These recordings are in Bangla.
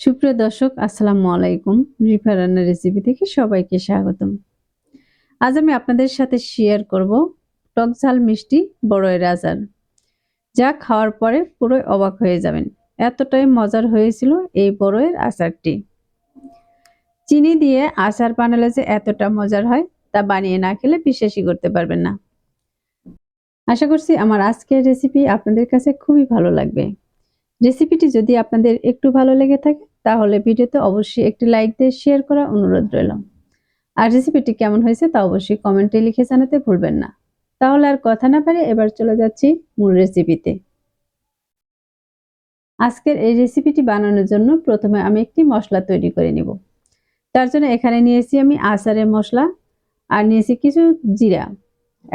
সুপ্রিয় দর্শক, আসসালামু আলাইকুম। রিফা রান্নার রেসিপি থেকে সবাইকে স্বাগতম। আজ আমি আপনাদের সাথে শেয়ার করব টক ঝাল মিষ্টি বড়য়ের আচার যা খাওয়ার পরে পুরোই অবাক হয়ে যাবেন। এতটাই মজার হয়েছিল এই বড়য়ের আচারটি। চিনি দিয়ে আচার বানালে যে এতটা মজার হয়, তা বানিয়ে না খেলে বিশ্বাসই করতে পারবেন না। আশা করছি আমার আজকের রেসিপি আপনাদের কাছে খুবই ভালো লাগবে। রেসিপিটি যদি আপনাদের একটু ভালো লেগে থাকে, তাহলে ভিডিওতে অবশ্যই একটি লাইক দিয়ে শেয়ার করা অনুরোধ রইল। আর রেসিপিটি কেমন হয়েছে তা অবশ্যই কমেন্টে লিখে জানাতে ভুলবেন না। তাহলে আর কথা না পারে এবার চলে যাচ্ছি মূল রেসিপিতে। আজকের এই রেসিপিটি বানানোর জন্য প্রথমে আমি একটি মশলা তৈরি করে নিব। তার জন্য এখানে নিয়েছি আমি আচারের মশলা আর নিয়েছি কিছু জিরা।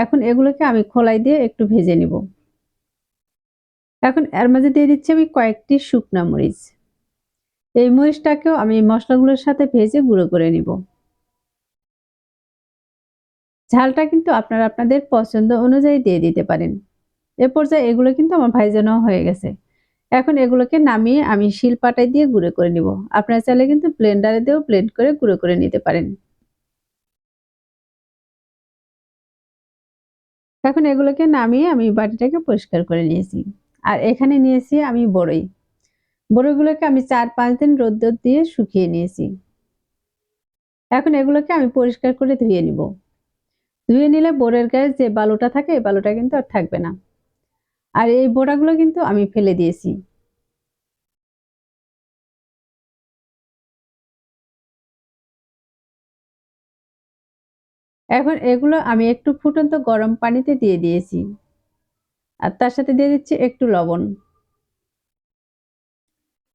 এখন এগুলোকে আমি খোলাই দিয়ে একটু ভেজে নিব। এখন এর মাঝে দিয়ে দিচ্ছি আমি কয়েকটি শুকনা মরিচ। এই মরিচটাকেও আমি মশলাগুলোর সাথে ভেজে গুঁড়ো করে নিব। ঝালটা কিন্তু আপনারা আপনাদের পছন্দ অনুযায়ী দিয়ে দিতে পারেন। এ পর্যায়ে এগুলো কিন্তু আমার ভাইজানো হয়ে গেছে। এখন এগুলোকে নামিয়ে আমি শিল পাটাই দিয়ে গুঁড়ো করে নিব। আপনারা চাইলে কিন্তু ব্লেন্ডারে দিয়েও ব্লেন্ড করে গুঁড়ো করে নিতে পারেন। এখন এগুলোকে নামিয়ে আমি বাটিটাকে পরিষ্কার করে নিয়েছি। আর এখানে নিয়েছি আমি বড়ই। বড়ইগুলোকে আমি চার পাঁচ দিন রোদ্দ দিয়ে শুকিয়ে নিয়েছি। এখন এগুলোকে আমি পরিষ্কার করে ধুয়ে নিব। ধুয়ে নিলে বোরের গায়ে যে বালুটা থাকে, এই বালুটা কিন্তু আর থাকবে না। আর এই বোড়াগুলো কিন্তু আমি ফেলে দিয়েছি। এখন এগুলো আমি একটু ফুটন্ত গরম পানিতে দিয়ে দিয়েছি। আর তার সাথে দিয়ে দিচ্ছি একটু লবণ।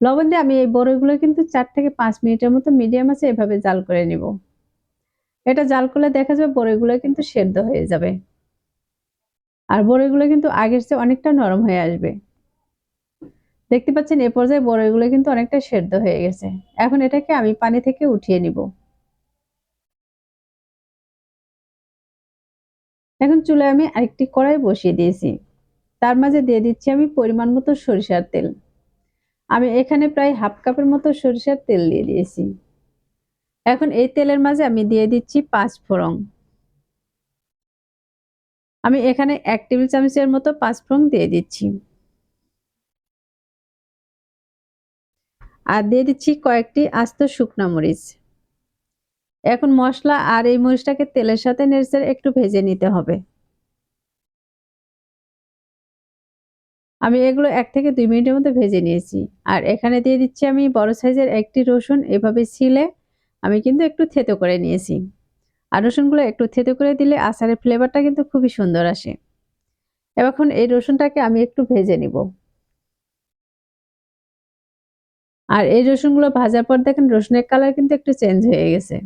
লবণ দিয়ে আমি এই বড়ইগুলো কিন্তু চার থেকে পাঁচ মিনিটের মতো মিডিয়াম আছে, এভাবে জাল করে নিব। এটা জাল করলে দেখা যাবে বড়ইগুলো কিন্তু সেদ্ধ হয়ে যাবে। আর বড়ইগুলো কিন্তু আগের চেয়ে অনেকটা নরম হয়ে আসবে। দেখতে পাচ্ছেন, এ পর্যায়ে বড়ইগুলো কিন্তু অনেকটা সেদ্ধ হয়ে গেছে। এখন এটাকে আমি পানি থেকে উঠিয়ে নিব। এখন চুলায় আমি আরেকটি কড়াই বসিয়ে দিয়েছি। তার মাঝে দিয়ে দিচ্ছি আমি পরিমাণ মতো সরিষার তেল। আমি এখানে প্রায় হাফ কাপের মতো সরিষার তেল দিয়ে দিয়েছি। এখন এই তেলের মাঝে আমি দিয়ে দিচ্ছি পাঁচ ফোড়ন। আমি এখানে এক টেবিল চামচের মতো পাঁচ ফোড়ন দিয়ে দিচ্ছি। আর দিয়ে দিচ্ছি কয়েকটি আস্ত শুকনা মরিচ। এখন মশলা আর এই মরিচটাকে তেলের সাথে নেড়ে একটু ভেজে নিতে হবে। আমি এগুলো এক থেকে দুই মিনিটের মধ্যে ভেজে নিয়েছি। আর এখানে দিয়ে দিচ্ছি আমি বড় সাইজের একটি রসুন, এভাবে ছিলে আমি কিন্তু একটু থেতো করে নিয়েছি। আর রসুনগুলো একটু থেতো করে দিলে আচারের ফ্লেভারটা কিন্তু খুবই সুন্দর আসে। এখন এই রসুনটাকে আমি একটু ভেজে নিব। আর এই রসুনগুলো ভাজার পর দেখেন রসুনের কালার কিন্তু একটু চেঞ্জ হয়ে গেছে।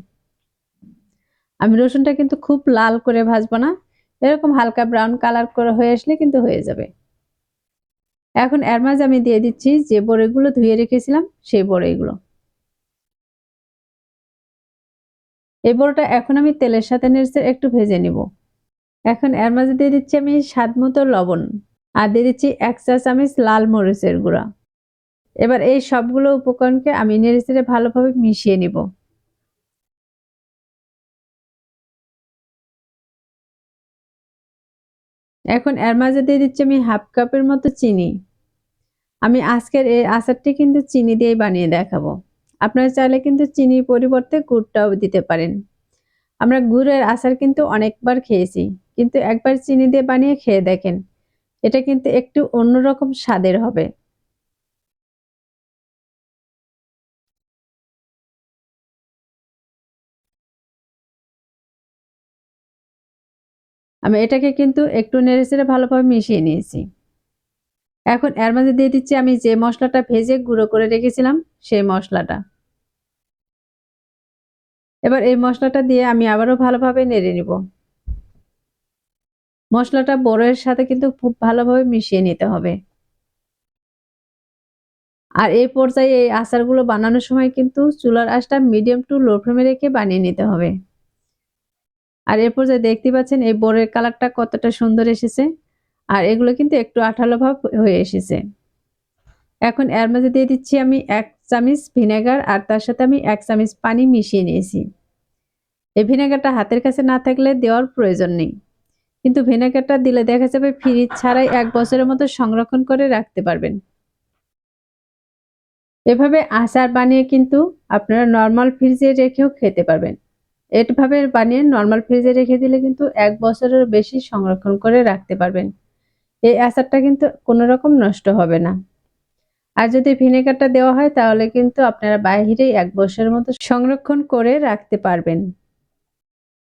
আমি রসুনটা কিন্তু খুব লাল করে ভাজবো না। এরকম হালকা ব্রাউন কালার করে হয়ে আসলে কিন্তু হয়ে যাবে। এখন এর মাঝে আমি দিয়ে দিচ্ছি যে বড়িগুলো ধুয়ে রেখেছিলাম, সেই বড়িগুলো। এই বড়টা এখন আমি তেলের সাথে নেড়ে একটু ভেজে নিব। এখন এর মাঝে দিয়ে দিচ্ছি আমি স্বাদ মতো লবণ আর দিয়ে দিচ্ছি এক চা চামচ লাল মরিচের গুঁড়া। এবার এই সবগুলো উপকরণকে আমি নেড়ে ভালোভাবে মিশিয়ে নিব। এখন এর মাঝে দিয়ে দিচ্ছি আমি হাফ কাপের মতো চিনি। আমি আজকের এই আচারটি কিন্তু চিনি দিয়েই বানিয়ে দেখাবো। আপনারা চাইলে কিন্তু চিনির পরিবর্তে গুড়টাও দিতে পারেন। আমরা গুড়ের আচার কিন্তু অনেকবার খেয়েছি, কিন্তু একবার চিনি দিয়ে বানিয়ে খেয়ে দেখেন, এটা কিন্তু একটু অন্যরকম স্বাদের হবে। আমি এটাকে কিন্তু একটু নেড়ে চেড়ে ভালোভাবে মিশিয়ে নিয়েছি। এখন এর মাঝে দিয়ে দিচ্ছি আমি যে মশলাটা ভেজে গুঁড়ো করে রেখেছিলাম, সেই মশলাটা। এবার এই মশলাটা দিয়ে আমি আবারও ভালোভাবে নেড়ে নিব। মশলাটা বড়ের সাথে কিন্তু খুব ভালোভাবে মিশিয়ে নিতে হবে। আর এই পর্যায়ে এই আচারগুলো বানানোর সময় কিন্তু চুলার আঁচটা মিডিয়াম টু লো ফ্লেমে রেখে বানিয়ে নিতে হবে। আর এর পর্যায়ে দেখতে পাচ্ছেন এই বোরের কালারটা কতটা সুন্দর এসেছে। আর এগুলো কিন্তু একটু আঠালো ভাব হয়ে এসেছে। এখন এর মাঝে দিয়ে দিচ্ছি আমি এক চামচ ভিনেগার আর তার সাথে আমি এক চামচ পানি মিশিয়ে নিয়েছি। এই ভিনেগারটা হাতের কাছে না থাকলে দেওয়ার প্রয়োজন নেই। কিন্তু ভিনেগারটা দিলে দেখা যাবে ফ্রিজ ছাড়াই এক বছরের মতো সংরক্ষণ করে রাখতে পারবেন। এভাবে আচার বানিয়ে কিন্তু আপনারা নর্মাল ফ্রিজে রেখেও খেতে পারবেন। এভাবে বানিয়ে নর্মাল ফ্রিজে রেখে দিলে কিন্তু এক বছরের বেশি সংরক্ষণ করে রাখতে পারবেন। এই আচারটা কিন্তু কোনো রকম নষ্ট হবে না। আর যদি ভিনেগারটা দেওয়া হয়, তাহলে কিন্তু আপনারা বাইরেই এক বছরের মতো সংরক্ষণ করে রাখতে পারবেন।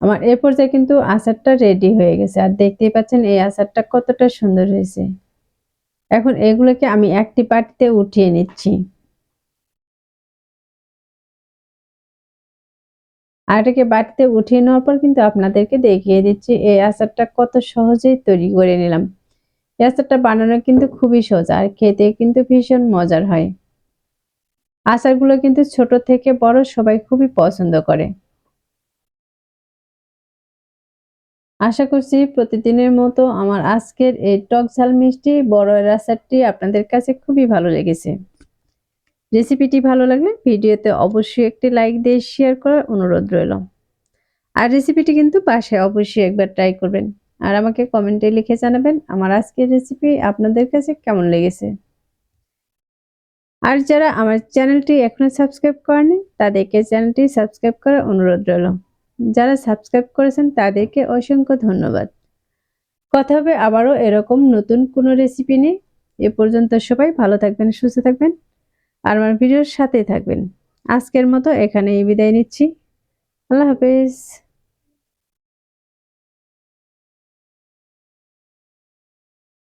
আমার এ পর্যায়ে কিন্তু আচারটা রেডি হয়ে গেছে। আর দেখতেই পাচ্ছেন এই আচারটা কতটা সুন্দর হয়েছে। এখন এগুলোকে আমি একটি পাটিতে উঠিয়ে নিচ্ছি। আর এটাকে বাটিতে উঠিয়ে নেওয়ার পর কিন্তু আপনাদেরকে দেখিয়ে দিচ্ছি, এই আচারটা কত সহজেই তৈরি করে নিলাম। এই আচারটা বানানো কিন্তু খুবই সহজ আর খেতে কিন্তু ভীষণ মজার হয়। আচারগুলো কিন্তু ছোট থেকে বড় সবাই খুবই পছন্দ করে। আশা করছি প্রতিদিনের মতো আমার আজকের এই টক ঝাল মিষ্টি বড় এর আচারটি আপনাদের কাছে খুবই ভালো লেগেছে। রেসিপিটি ভালো লাগলে ভিডিওতে অবশ্যই একটি লাইক দিয়ে শেয়ার করার অনুরোধ রইল। আর রেসিপিটি কিন্তু বাসায় অবশ্যই একবার ট্রাই করবেন। আর আমাকে কমেন্টে লিখে জানাবেন আমার আজকের রেসিপি আপনাদের কাছে কেমন লেগেছে। আর যারা আমার চ্যানেলটি এখনও সাবস্ক্রাইব করেনি তাদেরকে চ্যানেলটি সাবস্ক্রাইব করার অনুরোধ রইল। যারা সাবস্ক্রাইব করেছেন, তাদেরকে অসংখ্য ধন্যবাদ। কথা হবে আবারও এরকম নতুন কোনো রেসিপি নিয়ে। এ পর্যন্ত সবাই ভালো থাকবেন, সুস্থ থাকবেন। আর আমার ভিডিওর সাথেই থাকবেন। আজকের মতো এখানেই বিদায় নিচ্ছি। আল্লাহ হাফেজ।